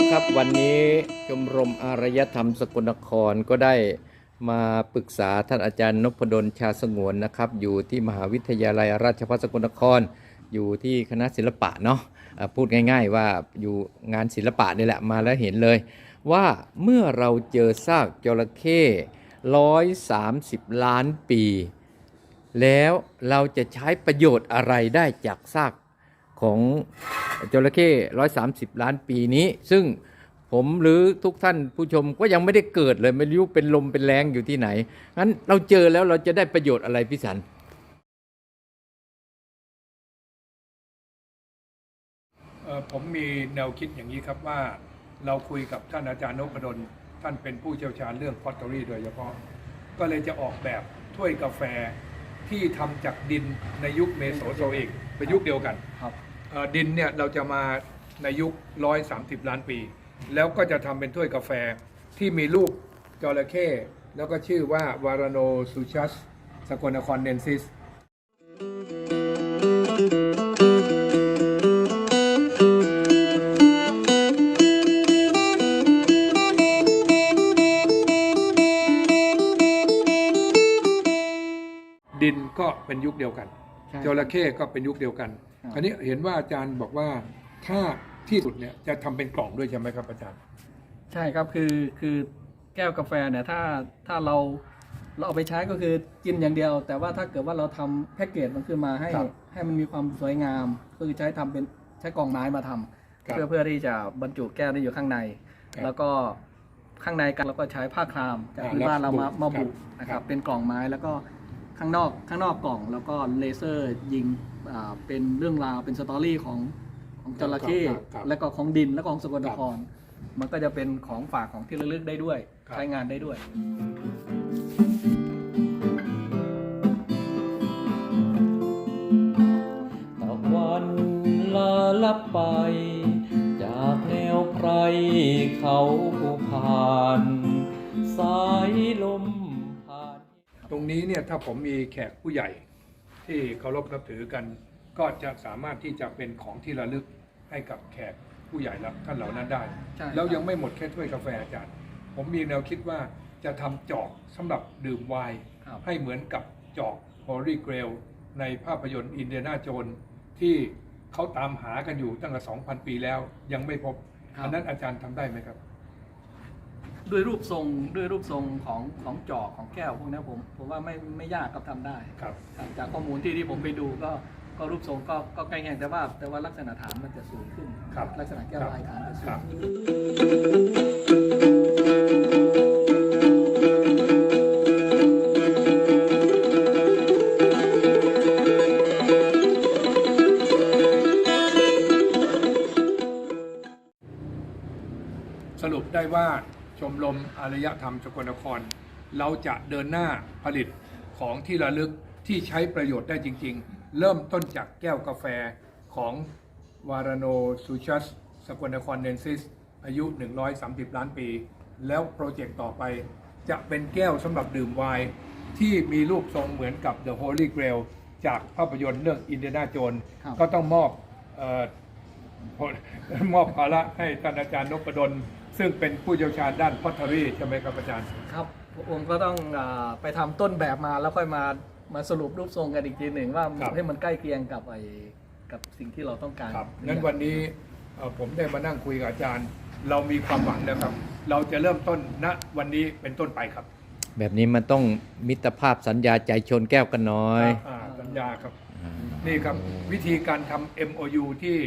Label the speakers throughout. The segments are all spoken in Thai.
Speaker 1: ครับวันนี้ชมรมอารยธรรมสกลนครก็ได้มาปรึกษาท่านอาจารย์นพดลชาสงวนนะครับ อยู่ที่มหาวิทยาลัยราชภัฏสกลนคร อยู่ที่คณะศิลปะเนาะพูดง่าย ๆ ว่าอยู่งานศิลปะนี่แหละมาแล้วเห็นเลย ว่าเมื่อเราเจอซากจระเข้ร้อยสามสิบล้านปี แล้วเราจะใช้ประโยชน์อะไรได้จากซาก ของจระเข้ร้อยสามสิบล้านปีนี้ ซึ่งผมหรือทุกท่านผู้ชมก็ยังไม่ได้เกิดเลยไม่รู้เป็นลมเป็นแรงอยู่ที่ไหนงั้นเราเจอแล้วเราจะได้ประโยชน์อะไรพี่สัน
Speaker 2: เอ่อผมมีแนวคิดอย่างนี้ครับว่าเราคุยกับท่านอาจารย์นพดลท่านเป็นผู้เชี่ยวชาญเรื่องพอตเตอรี่โดยเฉพาะ ก็เลยจะออกแบบถ้วยกาแฟที่ทำจากดินในยุคเมโสโซอิกเป็นยุคเดียวกัน
Speaker 3: ครับ
Speaker 2: เอ่อ ดินเนี่ยเราจะมาในยุค 130 ล้านปี แล้วก็จะทำเป็นถ้วยกาแฟที่มีรูปจระเข้แล้วก็ชื่อว่าวารโนซูชัสสกลนครเนนซิส ดินก็เป็นยุคเดียวกัน
Speaker 3: ใช่
Speaker 2: จระเข้ก็เป็นยุคเดียวกัน
Speaker 3: ครับ
Speaker 2: คราวนี้เห็นว่าอาจารย์บอกว่าถ้าที่สุดเนี่ยจะทำเป็นกล่องด้วยใช่ไหมครับอาจารย์
Speaker 3: ใช่ครับคือคือแก้วกาแฟเนี่ยถ้าถ้าเราเราเอาไปใช้ก็คือกินอย่างเดียว แต่ว่าถ้าเกิดว่าเราทำแพ็กเกจมันขึ้นมาให้
Speaker 2: ครับ
Speaker 3: ให้มันมีความสวยงาม ก็คือใช้ทำเป็นใช้กล่องไม้มาทำ
Speaker 2: ครับ
Speaker 3: เพื่อเพื่อที่จะบรรจุแก้วที่อยู่ข้างใน
Speaker 2: ครับ
Speaker 3: แล้วก็ข้างในกันเราก็ใช้ผ้าคลามจาก
Speaker 2: อ่า
Speaker 3: ที่บ้านเรามา
Speaker 2: แล้ว
Speaker 3: มาบุ
Speaker 2: ครับ
Speaker 3: นะค
Speaker 2: ครั
Speaker 3: รับบเป็นกล่องไม้แล้วก็ ข้างนอกข้างนอกกล่อง แล้วก็เลเซอร์ยิงอ่าเป็นเรื่องราวเป็นสตอรี่ของของจระเข้
Speaker 2: ครับครับ
Speaker 3: แล้วก็ของดินและของสกลน
Speaker 2: ครับ
Speaker 3: คร มันก็จะเป็นของฝากของที่ระลึกได้ด้วย
Speaker 2: ครับ
Speaker 3: ใช้งานได้ด้วย
Speaker 1: ตะวันลาลับไป จากแนวไพรเขาผู้ผ่าน สายลมผ่าน
Speaker 2: ตรงนี้เนี่ยถ้าผมมีแขกผู้ใหญ่ที่เคารพนับถือกัน ก็จะสามารถที่จะเป็นของที่ระลึกให้กับแขกผู้ใหญ่และท่านเหล่านั้นได้
Speaker 3: ใช่ครับ
Speaker 2: แล้วยังไม่หมดแค่ถ้วยกาแฟอาจารย์ ผมมีแนวคิดว่าจะทำจอกสำหรับดื่มไวน์
Speaker 3: ครับ
Speaker 2: ให้เหมือนกับจอก Holy Grail ในภาพยนตร์อินเดียนาโจนที่เขาตามหากันอยู่ตั้งแต่ 2,000 ปีแล้วยังไม่พบ
Speaker 3: ครับ
Speaker 2: อันนั้นอาจารย์ทำได้ไหมครับ
Speaker 3: ด้วยรูปทรงด้วยรูปทรงของของจอกของแก้วพวกนี้ผมผมว่าไม่ไม่ยากครับทำได้
Speaker 2: ครับ
Speaker 3: ครับจากข้อมูลที่ที่ผมไปดูก็ก็รูปทรงก็ก็ใกล้เคียงแต่ว่า แต่ว่าลักษณะฐานมันจะสูงขึ้น
Speaker 2: ครับ
Speaker 3: ลักษณะแก้วลายฐานจะสู
Speaker 2: ครั
Speaker 3: ง
Speaker 2: บ
Speaker 3: ขึ้น
Speaker 2: สรุปได้ว่า ชมรมอารยธรรมสกลนคร เราจะเดินหน้าผลิตของที่ระลึกที่ใช้ประโยชน์ได้จริง ๆ เริ่มต้นจากแก้วกาแฟของวารโนซูชัสสกลนครเนนซิส อายุ 130 ล้านปี แล้วโปรเจกต์ต่อไปจะเป็นแก้วสำหรับดื่มไวน์ที่มีรูปทรงเหมือนกับ The Holy Grail จากภาพยนตร์เรื่องอินเดียนาโจนก็ต้องมอบออมอบภาระให้ท่านอาจารย์นพดล ซึ่งเป็นผู้เชี่ยวชาญด้านพอตเทอรี่ใช่ไหมครับอาจารย์
Speaker 3: ครับผมก็ต้องอาไปทำต้นแบบมาแล้วค่อยมามาสรุปรูปทรงกันอีกทีหนึ่งว่า
Speaker 2: ครับ
Speaker 3: ให้มันใกล้เคียงกับไอ้กับสิ่งที่เราต้องการ
Speaker 2: ครับนั้นวันนี้เอ่อผมได้มานั่งคุยกับอาจารย์ เรามีความหวังแล้วครับ เราจะเริ่มต้นณวันนี้เป็นต้นไปครับ
Speaker 1: แบบนี้มันต้องมิตรภาพสัญญาใจชนแก้วกันน้อย
Speaker 2: อ่าสัญญาครับ
Speaker 1: อ่า
Speaker 2: นี่ครับวิธีการทำ MOU ที่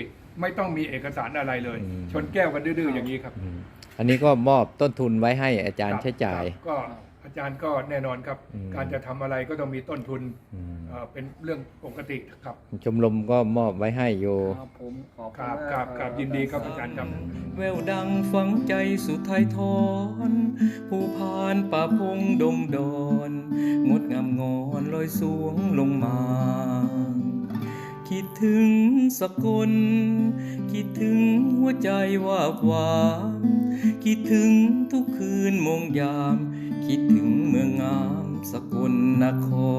Speaker 2: ไม่ต้องมีเอกสารอะไรเลย
Speaker 1: อืม
Speaker 2: ชนแก้วกันดื้อๆอย่างนี้ครับ
Speaker 1: อืมอันนี้ก็มอบต้นทุนไว้ให้อาจารย์ใช้จ่าย
Speaker 2: ครับก็อาจารย์ก็แน่นอนครับ
Speaker 1: อืม
Speaker 2: การจะทำอะไรก็ต้องมีต้นทุน
Speaker 1: อืม
Speaker 2: เอ่อเป็นเรื่องปกติครับ
Speaker 1: ชมรมก็มอบไว้ให้โย
Speaker 3: ครับผมขอบ
Speaker 2: ค
Speaker 3: คุณ
Speaker 2: รับ
Speaker 3: มาก
Speaker 2: ครับครับยินดีครับอาจารย์ครับ
Speaker 1: แววดังฝังใจสุดไทยทอน ผู้พานป่าพงดงดอน งดงามงอนลอยสวงลงมา คิดถึงสกล คิดถึงหัวใจวาบหวามคิดถึงทุกคืนมองยาม คิดถึงเมืองงามสกลนคร